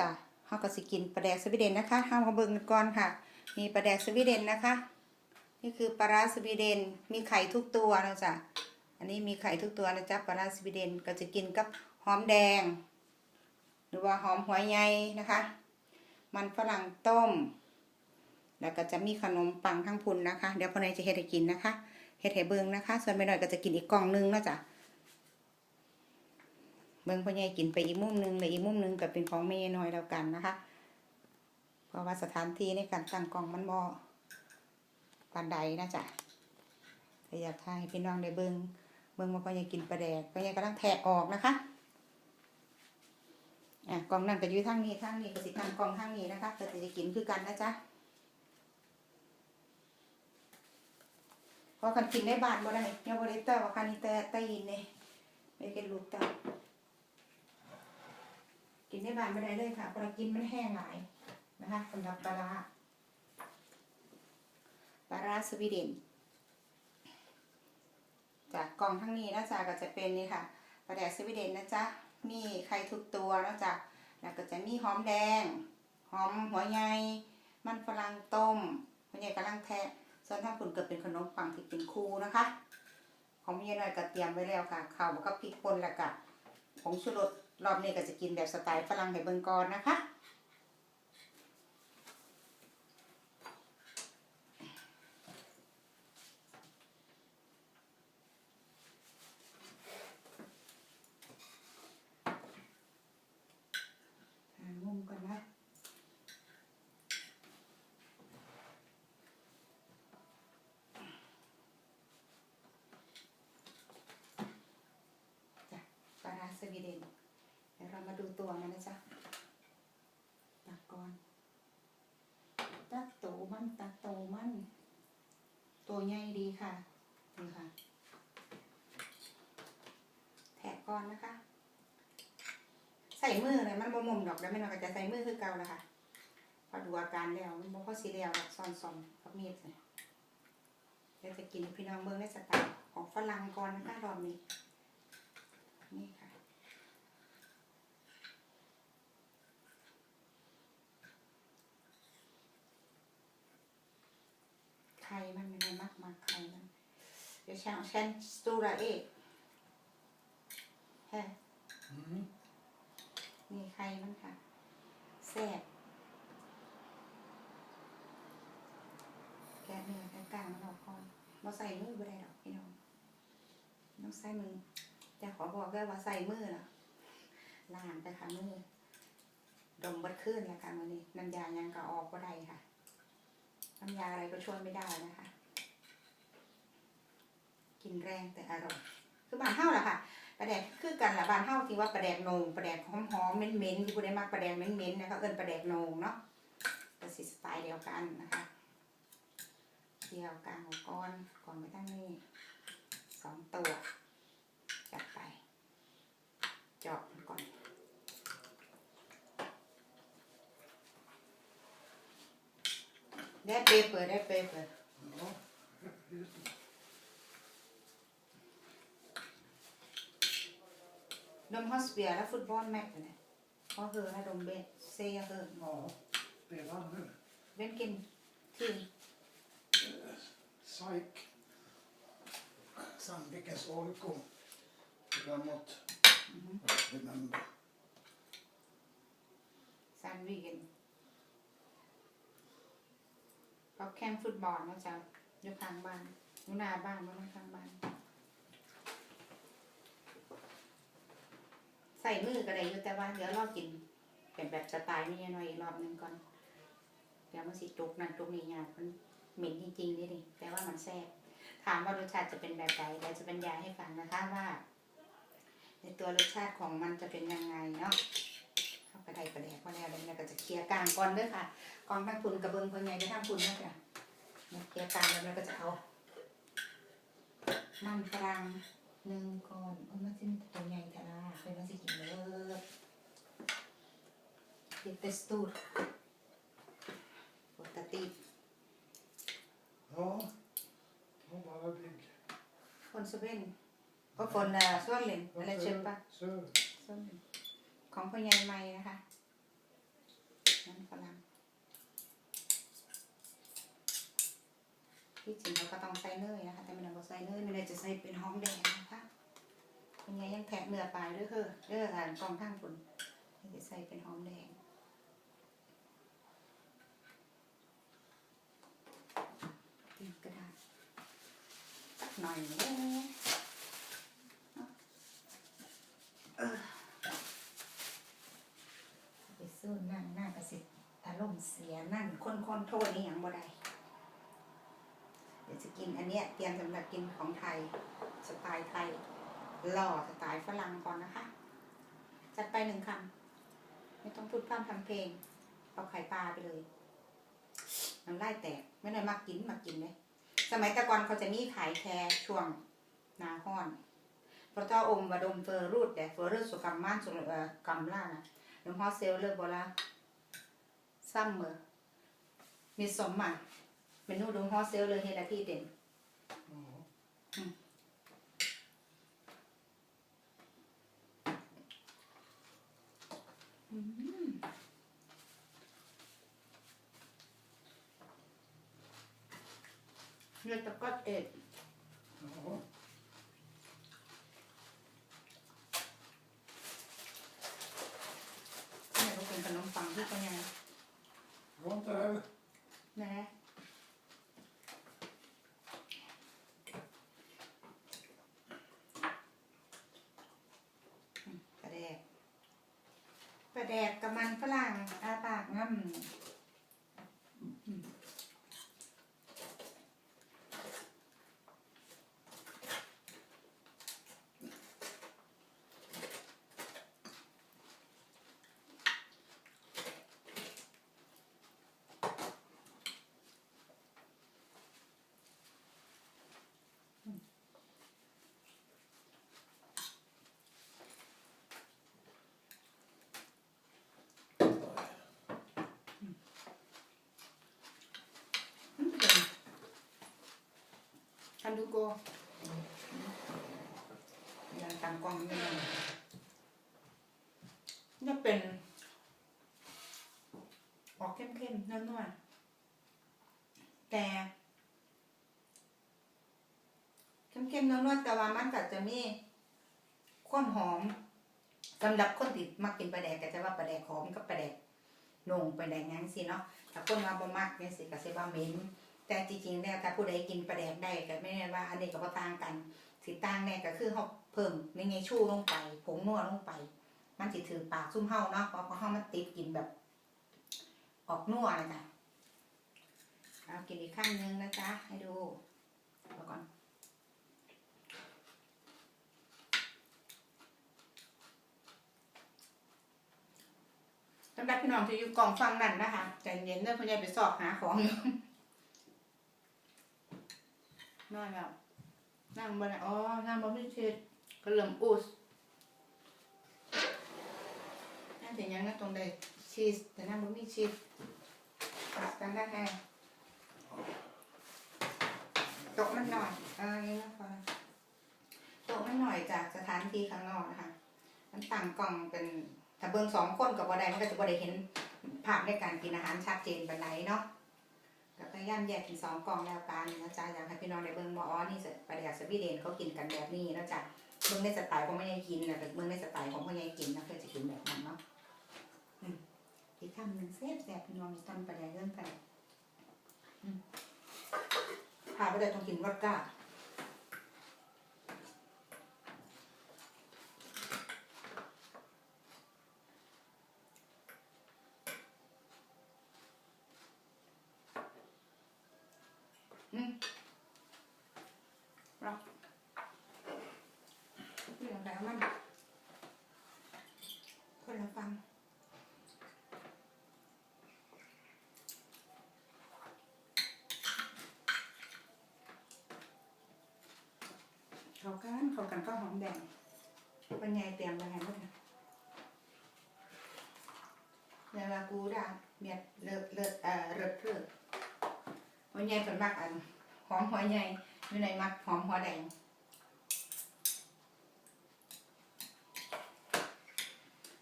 จ้ะเฮาก็สิกินปลาแดกสวีเดนนะคะเฮามาเบิ่งกันก่อนค่ะ มีปลาแดกสวีเดนนะคะ นี่คือปลาร้าสวีเดน มีไข่ทุกตัวนะจ๊ะ อันนี้มีไข่ทุกตัวนะจ๊ะปลาร้าสวีเดนก็จะกินกับหอมแดง หรือว่าหอมหัวใหญ่นะคะ มันฝรั่งต้ม แล้วก็จะมีขนมปังทั้งพุนนะคะ เดี๋ยวพ่อเนยจะเฮ็ดให้กินนะคะ เฮ็ดให้เบิ่งนะคะ ส่วนแม่น้อยก็จะกินอีกกล่องหนึงนะจ๊ะ เบิ่งพ่อใหญ่กินไปอีกมุมหนึงและอีกมุมหนึงก็เป็นของแม่น้อยแล้วกันนะคะ เพราะว่าสถานที่ในการตั้งกล่องมันบ่ปานใดนะจ๊ะแต่อยากให้พี่น้องได้เบิ่งเบิ่งว่าพ่อใหญ่กินปลาแดกพ่อใหญ่กำลังแทะออกนะคะอะกล่องนั้นก็อยู่ทางนี้ทางนี้ก็สิทางกล่องทางนี้นะคะก็จะกินคือกันนะจ๊ะเพราะคันกินในบ้านบ่ได้ยังบ่ได้แต่ว่าคันนี้แต่ต่ยินนี่ยไม่ได้ลูกเต้า กินในบ้านไม่ได้เลยค่ะเพราะกินมันแห้งหลายนะคะสำหรับปลาปลาร้าสวีเดนจากกล่องทั้งนี้นะจ๊ะก็จะเป็นนี่ค่ะปลาแดกสวีเดนนะจ๊ะมีไข่ทุกตัวนะจ๊ะแล้วก็จะมีหอมแดง หอมหัวใหญ่มันฝรั่งต้มหัวใหญ่กำลังแทะส่วนทางปุ่นก็เป็นขนมปังที่เป็นคูนะคะของพี่น้อยก็เตรียมไว้แล้วค่ะข้าวกับพริกป่นแล้วก็ผงชูรส รอบนี้ก็จะกินแบบสไตล์ฝรั่งให้เบิ่งก่อนนะคะ หามุมก่อนนะ จ้ะปลาร้าสวีเดน เดี๋ยวเรามาดูตัวมันนะจ๊ะตักก่อนตักโต มันตักโตมัน ตัวใหญ่ดีค่ะนี่ค่ะแทะก่อนนะคะ ใส่มือเลยมันบ่มุมดอกแล้วไม่นอนก็จะใส่มือคือเก่าแล้วค่ะ พอดูอาการแล้วมันบ่พอสีแล้วดอกซ่อนๆกับมีดเนี่ยเดี๋ยวจะกินพี่น้องเบิ่งในสไตล์ของฝรั่งก่อนนะคะรอบนี้ นี่ค่ะ ไข่มันไม่ได้มากมากไข่มัน เดี๋ยวช่างฉันสตูระเอกแฮะ Mm. นี่ไข่มันค่ะแซ่บแกะเนื้อแกะกลางมันออกก่อนเราใส่มือบ่ได้หรอกพี่น้องต้องใส่มือแต่ขอบอกได้ว่าใส่มือนะล้างไปค่ะมือดมบัดขึ้นแล้วค่ะวันนี้น้ำยายังก็ออกก็ได้ค่ะน้ำยาอะไรก็ช่วยไม่ได้นะคะ กินแรงแต่อร่อย คือบานเฮาแหละค่ะปลาแดกคือกันละบานเฮาที่ว่าปลาแดกโหนงปลาแดกหอมๆเหม็นๆที่ผู้ใดมักปลาแดกเหม็นๆนะคะเอิ้นปลาแดกโหนงเนาะก็สิสไตล์เดียวกันนะคะเดียวกลางหัวก้อนก่อนไปตั้งนี่สองตัวจัดไปเจาะมันก่อน That paper, that paper. Ja. De har spelat fotboll med henne. Har hört de be- säga hör. ja. Spelar nu. Vilken team? SAIK. Sandvikens AIK. Spelar mot, Mhm. remember. Sandviken. เขาแข่งฟุตบอลนะจ๊ะอยู่ข้างบ้านอยู่หน้าบ้านมันข้างบ้าน ส่มือก็ได้อยู่แต่ว่าเดี๋ยวรอกิน เป็นแบบสไตล์นี่หน่อยอีกรอบหนึงก่อนเดี๋ยวมันสิจุกนั่นจุกนี่ยากมันเหม็นจริงๆนี่ดิแต่ว่ามันแซ่บถามว่ารสชาติจะเป็นแบบใดเดี๋ยวจะบรรยายให้ฟังนะคะว่า ในตัวรสชาติของมันจะเป็นยังไงเนาะเข้าไปได้ประเดียวพอแล้วเดี๋ยวก็จะเคลียร์กลางก่อนเด้อค่ะกองทั้งคุณกระเบื้องคนใหญ่ไปทั้งคุณนะจ๊ะเนี่ยเคลียร์กลางแล้วเราก็จะเอามันฝรั่ง หนึ่งก้อนเอามาจิ้มตัวใหญ่ทาราเป็นมาสิกินเลยดิเตสตูดปกติ Ja. Hon bara big. คนสเวนก็คนเอ่อสวนเลนอะไรเช่นปะ Söder. สวนเลนของพ่อใหญ่ใหม่นะคะ ที่จริงเขาก็ต้องใส่เนยนะคะ แต่ไม่ได้บอกใส่เนยไม่ได้จะใส่เป็นหอมแดงนะคะเป็นไงยังแทะเนื้อปลายด้วยเฮ้อเด้อค่ะกองข้างคุณนี่จะใส่เป็นหอมแดงตีกระดาษสักหน่อยเด้อไปสู้นั่งหน้ากระสิอารมณ์เสียนั่งคนคนๆโทษนี่ยังบ่ได้ จะกินอันเนี้ยเตรียมสำหรับกินของไทยสไตล์ไทย หล่อสไตล์ฝรั่งก่อนนะคะ จัดไปหนึ่งคำไม่ต้องพูดพร่ำทำเพลง เอาไข่ปลาไปเลยน้ำลายแตกไม่ได้มากินมากินเลยสมัยต่ก่อนเขาจะมีขายแค่ช่วงนาห้อนพระเจ้าองค์บดมเฟอร์รูดแต่เฟอร์รูดสุกรรมม่านสุกรรมล่านะหลวงพ่อเซลเลอร์บลาซัมเมอร์มีสมมัน เมนูดูฮอเซลเลยเฮดาพี่เต็มเลือดตะกัดเอ็ด Ja. เนี่ยก็เป็นขนมปังที่เขายัง Runt där. นะอืมปลาแดกปลาแดกกับมันฝรั่งอาปากง่ำอืมอืมเป็น ทำดูโกยังตามกล้องนี่เลยนี่เป็น ออกเข้มๆนวลๆแต่เข้มๆนวลๆแต่ว่ามันก็จะมีความหอมสำหรับคนที่มักกินปลาแดกก็จะว่าปลาแดกหอมกับปลาแดกนงปลาแดกหยังสิเนาะถ้าคนว่าบ่มักเนี่ยสิก็สิว่าเหม็น แต่จริงๆแล้วถ้าผู้ใดกินปลาแดกได้ก็ไม่แน่ว่า อันนี้ก็บ่ต่างกัน สิต่างแน่ก็คือเฮาเพิ่มไม่ไงชูลงไป ผงนัวลงไป มันสิถือปากซุ่มเฮาเนาะเพราะเฮามันติดกินแบบ ออกนัวเลยจ้ะเอากินอีกข้างนึงนะจ๊ะให้ดูเอาก่อนสำหรับพี่น้องที่อยู่กองฟังนั่นนะคะใจเย็นเด้อพ่อใหญ่ไปสอบหาของอยู่ นอนแล้วนั่งบนอ๋อนั่งบนไม่เช็ดก็เริ่มอุสนั่นเป็นยังไงตรงใดชีสแต่นั่งบนม่ชีสกันได้ไงโต๊ะมันหน่อยเออนี่นะพอโต๊ะมันหน่อยจากสถานที่ข้างนอกนะคะมันต่างกล่องเป็นถ้าเบิ่งสองคนกับบ่ได้มันก็จะบ่ได้เห็นภาพในการกินอาหารชัดเจนปานใดเนาะ ก็พยายามแยกเป็นสองกล่องแล้วกันนะจ๊ะอยากให้พี่น้องได้เบิ้งมออนี่ประเดี๋ยวสวีเดนเขากินกันแบบนี้นะจ๊ะเบิ้งในสไตล์ของพ่อใหญ่กินนะแต่เบิ้งในสไตล์ของพ่อใหญ่กินนะเพื่อจะกินแบบนั้นเนาะอืมอีกคำหนึ่งเสียบแบบพี่น้องตอนประเดี๋ยวเรื่องกันอืมพาไปเลยต้องกินวอดก้า อืมเราเรื่องแล้วมัน คนละฟัง เขากันเขากันก็หอม แดงเป็นไงเตรียมไปไหนบ้างเนี่ยเวลากูด่าเมียดเลิศเลิศเอ่อเลิศเลิศหัวใหญ่เป็นมักอันหอมหัวใหญ่อยู่ในมักหอมหัวแดง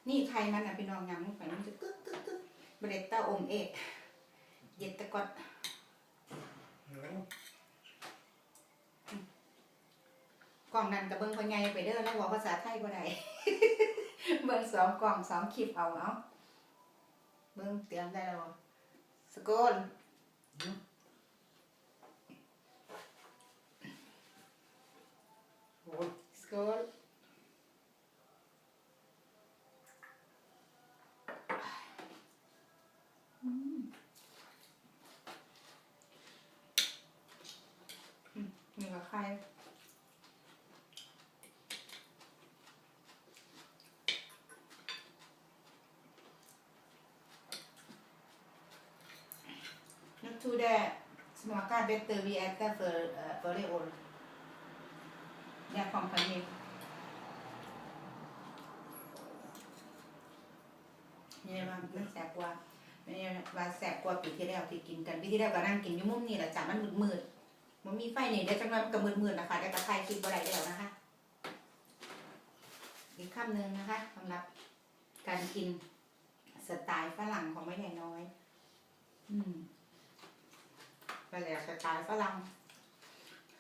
นี่ใครมันอะพี่น้องยำลงไปมันจะกึ๊กกึ๊กกึ๊กเบรตเต้าอมเอกเย็ดตะกอด Ja. ก ล่องนั้นกับเบิ้งคนใหญ่ไปเด้อแล้วบอกภาษาไทยบ่ได้เบิ้งสองกล่องสองคลิปเอาเนาะเบิ้งเตรียมได้แล้วสกุลสกุลอืมอืมนี่กับใคร Not too det smakar bättre vi äter för, uh, förra året. Jag kom på det. เนี่ยมันแสบกว่าเนี่ยว่าแสบกว่าปีที่แล้วที่กินกันปีที่แล้วก็นั่งกินอยู่มุมนี่แหละจ้ะมันมืดมืดๆมันมีไฟนี่เดี๋ยวจังหวะมันก็มืดมืดๆนะคะแต่กระไทยกินบ่ได้แล้วนะคะอีกคำหนึ่งนะคะสำหรับการกินสไตล์ฝรั่งของแม่ใหญ่น้อย อืม ปลาแดกสไตล์ฝรั่ง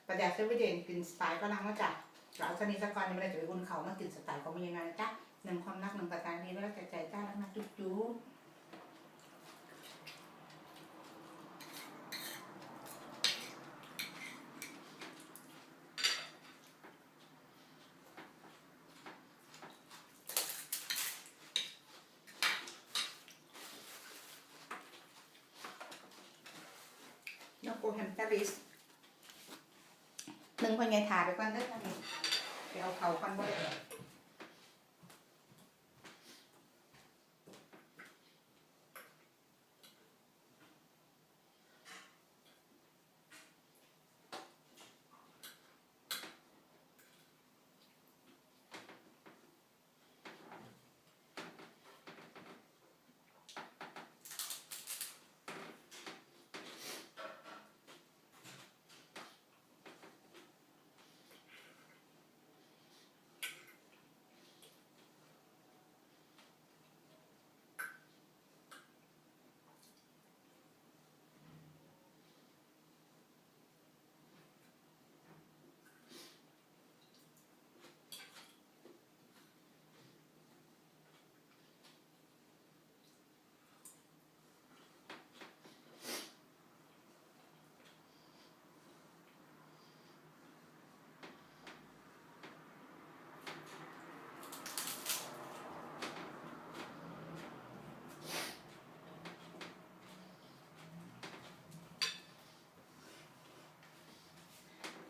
ประแดกเซเว่นเดนกินสไตล์ฝรั่งมาจ้ะเราชนิดสกอนนี่ไม่ได้จะไปบุญเขามากินสไตล์ของมันยังไงจ้ะหนึ่งความรักหนึ่งประการนี้แล้วแต่ใจจ้ารักนะจุ๊บจุ๊บ นกโกแฮมตาริสห นึ่งคนไงถ่ายไปก่อนเด้อท่านนี้ไปเอาเขาก่อนบ่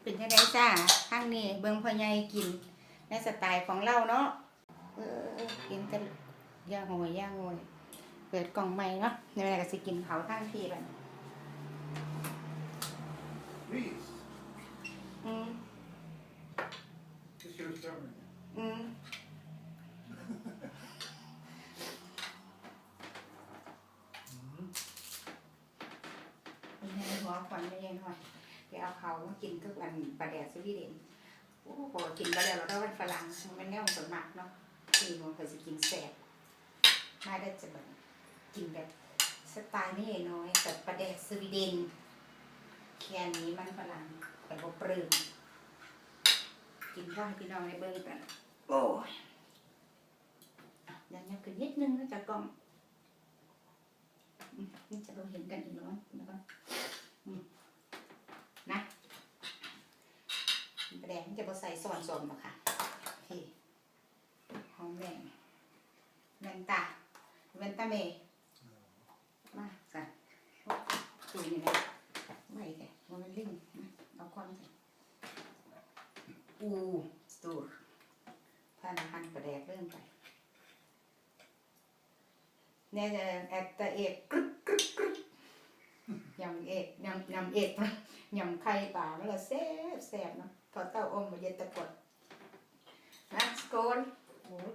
เป็นยังไงจ้าข้างนี้เบิ่งพ่อใหญ่กิน ในสไตล์ของเราเนาะเออกินจะย่างหอยย่างหอยเปิดกล่องใหม่เนาะในเวลาก็สิกินเขาทั้งทีแบบ Ris. อืม Det ska du stämma. อืมเป็นยังไงหัวขวัญไม่ยังหน่อยไปเอาเขามากินทุกวันปลาแดดสวีเดนโอ้โห กินไปแล้วเราได้วันฝรั่งมันแน่วสมักเนาะที่มันเคยสิกินแสบมาได้จะแบบกินแบบสไตล์ไม่ใหญ่น้อยแบบปลาแดดสวีเดนแค่นี้มันฝรั่งแต่บ่ปลื้มกินข้าวให้พี่น้องในเบิ้งกันโอ้ยอะยังยังขึ้นนิดนึงนะจากกล้องอืมนี่จะเราเห็นกันอีกน้อยนะครับอืมนะประแดงจะบใส่ส่วนส่วนหรอกค่ะที่หอมแดงแวนตาแวนตาเมมากันตุยนี่นะไหวแต่มันลิ่งเอาก้อนกันอูตูร์ท่านหันประแดกเรื่องไปเนี่ยจะแอดตะเอกกรึ๊บกรึ๊บกรึ๊บยำเอกยำยำเอกนะยำไข่ป่ามันละแซ่บแซ่บเนาะ พอเต้าอมมาเย็นตะกดนะสโกนโอ้ย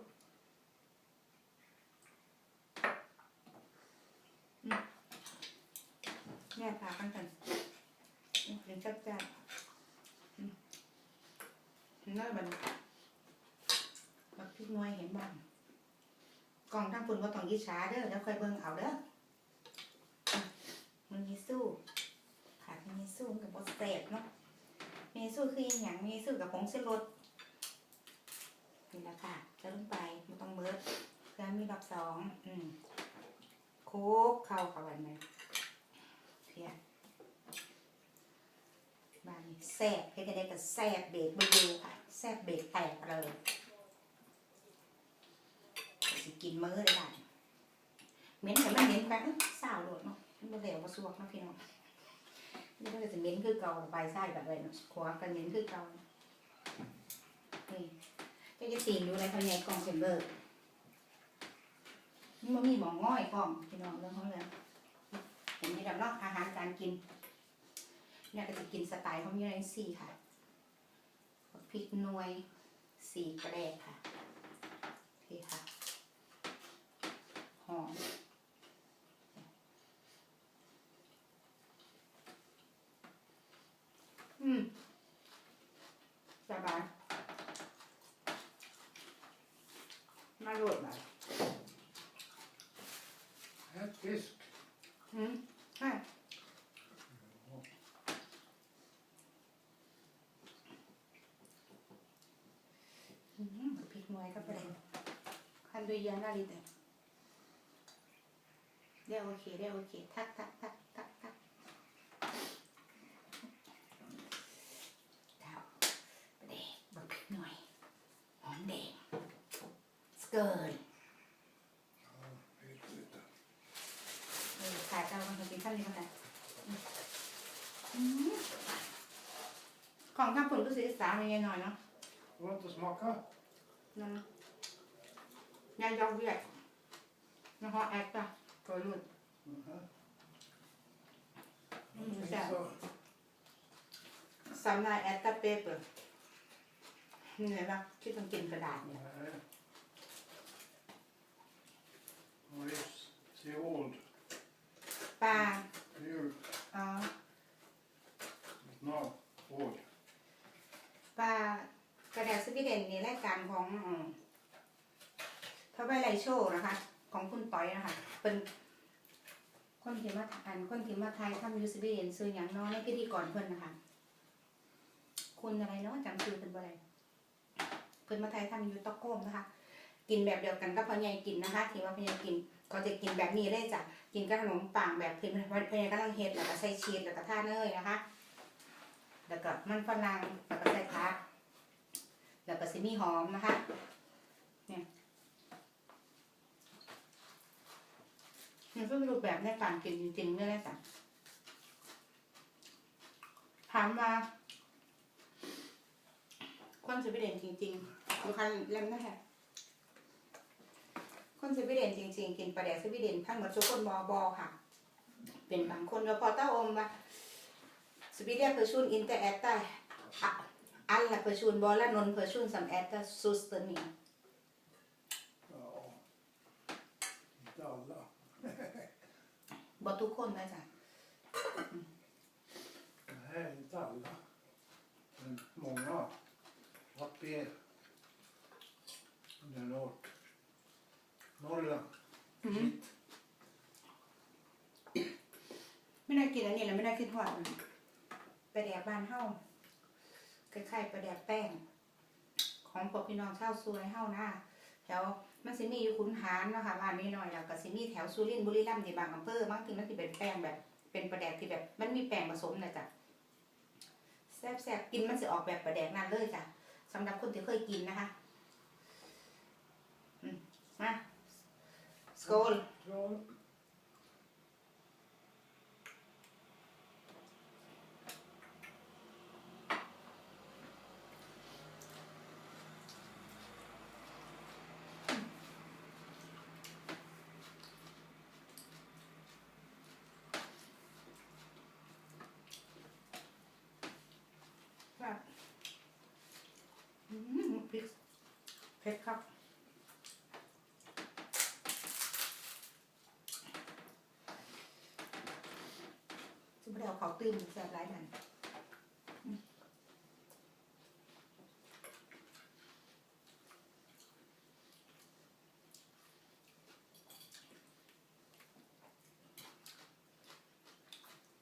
อืมแม่พากันกันเห็นจับจ้าน้อยบันบักพริกน้อยเห็นบ้างกล่องทั้งปุ่นว่าต้องยิช้าเด้อแล้วค่อยเบิ่งเอาเด้อมันมีสู้ขาดมันมีสู้กับบอสเตกเนาะ มีสู้คืออหย่างมีสู้กับผงเส้นรสลงไปไม่ต้องเบิดเพื่อมีรอบสองอืมโคกเข้ากับวันไหมเพียบานนี้แซ่บให้ได้กับแซ่บเบรกเบลูค่ะแซ่บเบรกแตกเลยสิกินมื้อได้บ้านเหม็นแต่มันเหม็นไปเอ้ยสาวโดดเนาะมันเหลวบ่สวกเนาะพี่น้อง นี่ก็จะเหม็นคือเก่าใบไส้แบบเลยเนาะขวากันเหม็นคือเก่านี่ก็จะตีนอยู่ในภายในกล่องเซมเบอร์นี่มันมีหมองง่อยกล่องพี่น้องเรื่องของเรื่องเห็นไหมดำเนาะอาหารการกิน เนี่ยก็จะกินสไตล์ของยูไนซี่ค่ะพริกหน่วยสีกระแดกค่ะโอเคค่ะหอม อืมสบายมาโหลดมา Ett fisk. อืมใช่อืมพริกหน่วยก็ไปเลย คันดูยานาลิเตเรียกโอเคเรียกโอเคทักทักทักทักทักดาวไปเด็กบักพริกหน่วยหอมแดงสเกิร์ Ja, vet inte. เออขายเจ้ามันกินข้าวนี้มันไหนของข้าวปุ่นก็สีสามเงี้ยหน่อยเนาะ Får inte smaka? นั่น ยายอกเวียดนะฮะแอคจ้ะตัวรุ่น Mhm. Mm, Inte så. så. สำนายแอคตาเปเปอร์นี่เห็นปะที่ต้องกินกระดาษเนี่ย Nej. Och det ser old ปลา ut. อ๋อ No, old. ปลากระดาษสวีเดนนี่รายการของอืม ทวายไลโชว์นะคะ ของคุณต้อยนะคะ เป็นคนที่มาอ่านคนที่มาไทยทำยูสวีเดนซื้ออย่างน้อยในพิธีกรเพิ่อนนะคะ คุณอะไรเนาะจำชื่อเพิ่นบ่ได้เพิ่อนมาไทยทำยูตอกโกมนะคะ กินแบบเดียวกันกับพ่อใหญ่กินนะคะที่ว่าพ่อใหญ่กินเขาจะกินแบบนี้เลยจ้ะกินกับขนมปังแบบที่พ่อใหญ่กำลังเฮ็ดแล้วก็ใส่ชีสแล้วก็ท่าเนยนะคะ แล้วก็มันฝรั่งแล้วก็ใส่ผักแล้วก็สิมีหอมนะคะ เนี่ย มันเป็นรูปแบบในการกินจริงๆเนี่ยแหละจ้ะถามมาคนสวีเดนจริงๆดูคันเล่มนะคะคนสวีเดนจริง ๆ กินปลาแดกสวีเดนทั้งหมดทุกคนมอบอค่ะ เป็นบางคนแล้วพอต้าอมมาสวีเดนเพอร์ชูนอินเตอร์แอตตาอันละเพอร์ชูนบอลละนนเพอร์ชูนสัมแอตตาซูสเตเนีย Inte alla. บอกทุกคนนะจ๊ะ Nej, inte alla. Men många. Uppe i under norr. Norrland. อือหือไม่ได้กินอันนี้แล้วไม่ได้คิดว่าปลาแดกบ้านเฮาคล้ายๆปลาแดกแป้ง ของพวกพี่น้องชาวซวยเฮานะแถว มันสิมีอยู่ขุนหารนะคะบ้านนี้หน่อยแล้วก็สิมีแถวสุรินทร์บุรีรัมย์ที่บางอำเภอบางทีมันสิเป็นแป้งแบบเป็นประแดกที่แบบ มันมีแป้งผสมนะจ๊ะแซ่บๆกินมันจะออกแบบประแดกนั่นเลยจ้ะสำหรับคนที่เคยกินนะคะมาสโกล Skål. ครับอืมพริกเผ็ดครับ จะ ไม่ได้เอาเขาวตื้มแซ่บไรมันอืม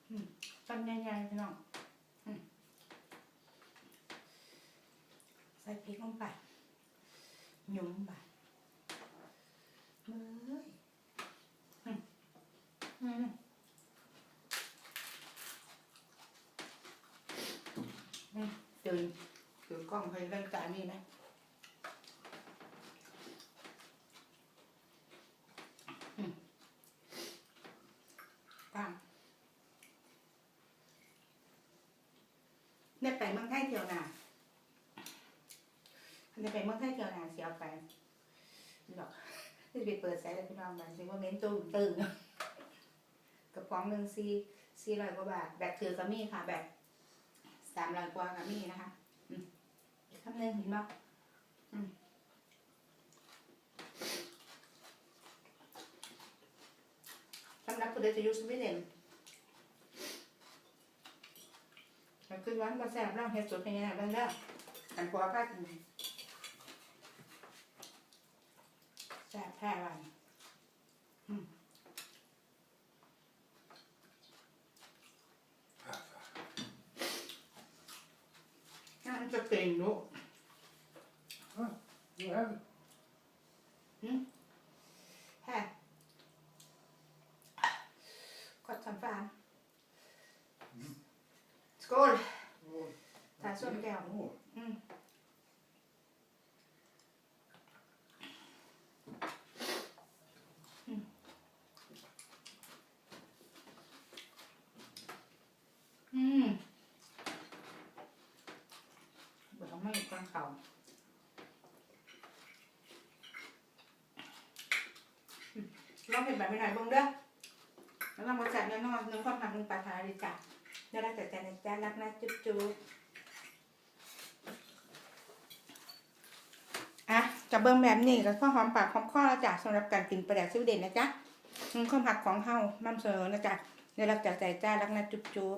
อืมตอนใหญ่ๆพี่น้องอืมใส่พริกลงไป หยุ่มบาดมืออืมอืม อืมตื่นถือกล้องให้เล่นการนี่นะอืมตั้งได้ไปเมืองไทยเที่ยวหนาได้ไปเมืองไทยเที่ยวหนาเสียไปหรอกจะไปเปิดใส่แล้วพี่น้องมันสิว่าเม้นตุ้มตึงกระป๋องหนึ่งซีซีร้อยกว่าบาท แบบถือก็มีค่ะแบบ สามร้อยกว่าก็มีนะคะอีกคำหนึ่งเห็นไหมสำหรับผู้ใดจะอยู่สวีเดนมันขึ้นวันมาแซ่บร่างเฮ็ดสุดให้แน่เบ้างเด้ออันพอพากินแซ่บแท้วันอืมน่าจะเก่งลูก Nu är det. แฮ่กดสัมฟานสกอล Åh, Ta så mycket av. Åh, อืมอืมอืมเดี๋ยวไม่กลางเขาอืมลองเห็นแบบไม่หน่อยเบ้างเด้อแล้วลองมาจัดแน่นอนนึกความหักนึงปลาทาดีจ้ะได้รักแต่ใจนะจ๊ะรักนะจุ๊บจุ๊บ อะ จะเบิ่งแบบนี้ก็พอหอมปากหอมคอแล้วจ้ะสำหรับการกินปลาแดกซิวเด่นนะจ๊ะความผักของเฮานำเสนอนะจ๊ะได้รักจากใจจ้ารักนะจุ๊บจุ๊บ